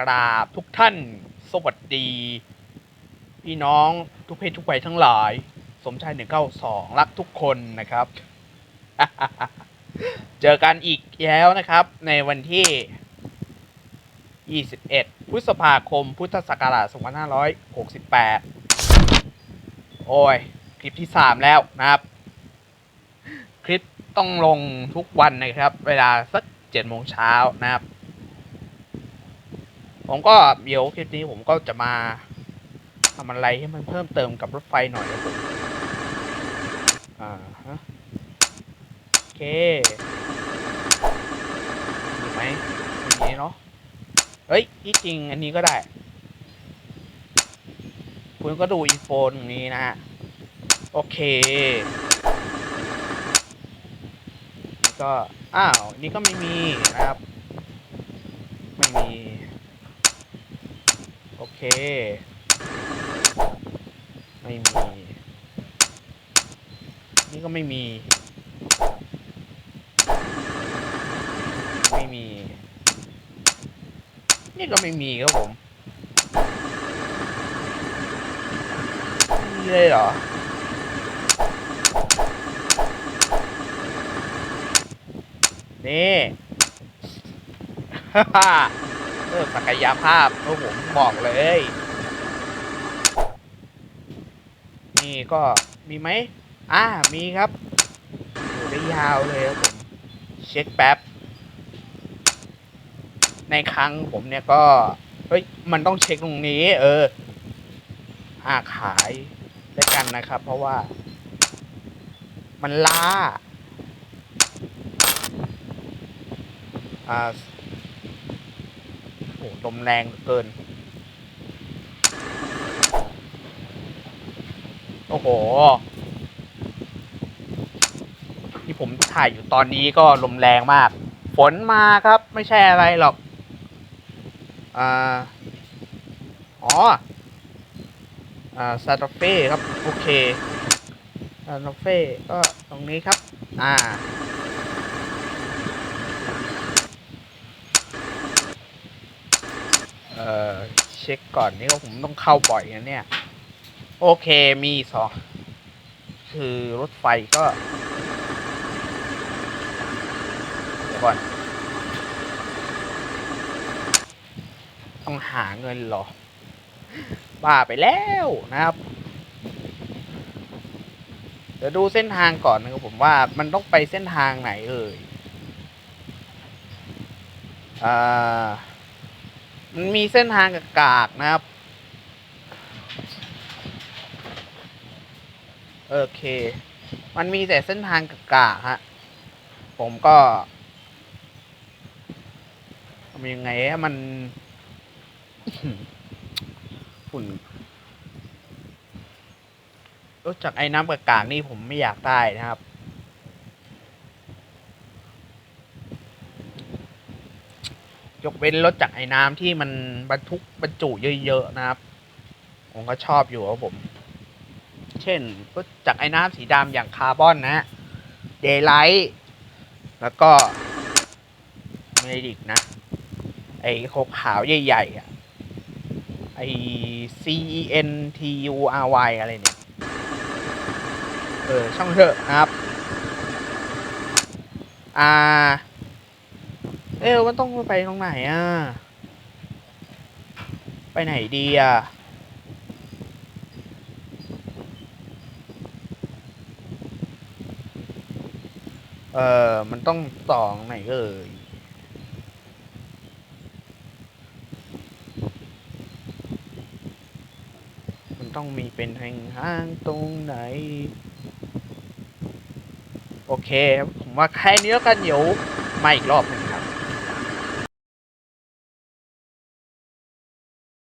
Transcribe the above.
กราบทุกท่าน สวัสดี พี่น้องทุกเพศทุกวัยทั้งหลาย สมชายหนึ่งเก้าสองรักทุกคนนะครับ เจอกันอีกแล้วนะครับ ในวันที่ 21 พฤษภาคม พุทธศักราช2568 โอ้ย คลิปที่ 3 แล้วนะครับ คลิปต้องลงทุกวันนะครับ เวลาสัก7โมงเช้านะครับ ผมก็เดี๋ยวคลิปนี้ผมก็จะมาทำอะไรให้มันเพิ่มเติมกับรถไฟหน่อยอ่าฮะโอเคมีไหมไม่มีเนาะเฮ้ยที่จริงอันนี้ก็ได้ คุณก็ดูอีโฟนตรงนี้นะฮะโอเคก็อ้าวนี่ก็ไม่มีนะครับ ไม่มี โอเค ไม่มี นี่ก็ไม่มี ไม่มี นี่ก็ไม่มีครับผมไม่มีเลยเหรอนี่ ฮ่า เออศักยภาพโอ้ผมบอกเลย นี่ก็มีไหมอ่ามีครับอยู่ได้ยาวเลยครับผมเช็คแป๊บ ในครั้งผมเนี่ยก็ เฮ้ย มันต้องเช็คตรงนี้ เออ อ่าขายด้วยกันนะครับ เพราะว่า มันล้าอ่า โอ้ลมแรงเหลือเกิน โอ้โห ที่ผมถ่ายอยู่ตอนนี้ก็ลมแรงมาก ฝนมาครับ ไม่ใช่อะไรหรอกอ่าอ๋ออ่าซาตาเฟ่ครับ โอเคซาตาเฟ่ก็ตรงนี้ครับ อ่า เออเช็คก่อนนี่ก็ผมต้องเข้าบ่อยนะเนี่ย โอเคมีสองคือรถไฟก็เดี๋ยวก่อน ต้องหาเงินหรอ บ้าไปแล้วนะครับ เดี๋ยวดูเส้นทางก่อนนะครับผมว่ามันต้องไปเส้นทางไหนเอ่ย อ่า มันมีเส้นทางกากๆนะครับ โอเค มันมีแต่เส้นทางกากๆฮะ ผมก็ทำยังไงให้มันฝุ่นรถจากไอ้น้ำกากๆนี่ผมไม่อยากได้นะครับ ยกเว้นรถจากไอ้น้ำที่มันบรรทุกบรรจุเยอะๆนะครับ ผมก็ชอบอยู่ครับผม เช่นรถจากไอ้น้ำสีดำอย่างคาร์บอนนะเดย์ไลท์แล้วก็เมดิกนะ ไอ้ขาวขาวใหญ่ๆอะไอ้ C E N T U R Y อะไรเนี่ย เออ ช่างเถอะนะครับ อ่า เอ๊ะมันต้องไปตรงไหนอะ ไปไหนดีอะ เออมันต้องต่องไหนเอ่ยมันต้องมีเป็นทางห้างตรงไหน โอเค ผมว่าแค่นี้แล้วกันเดี๋ยวมาอีกรอบหนึง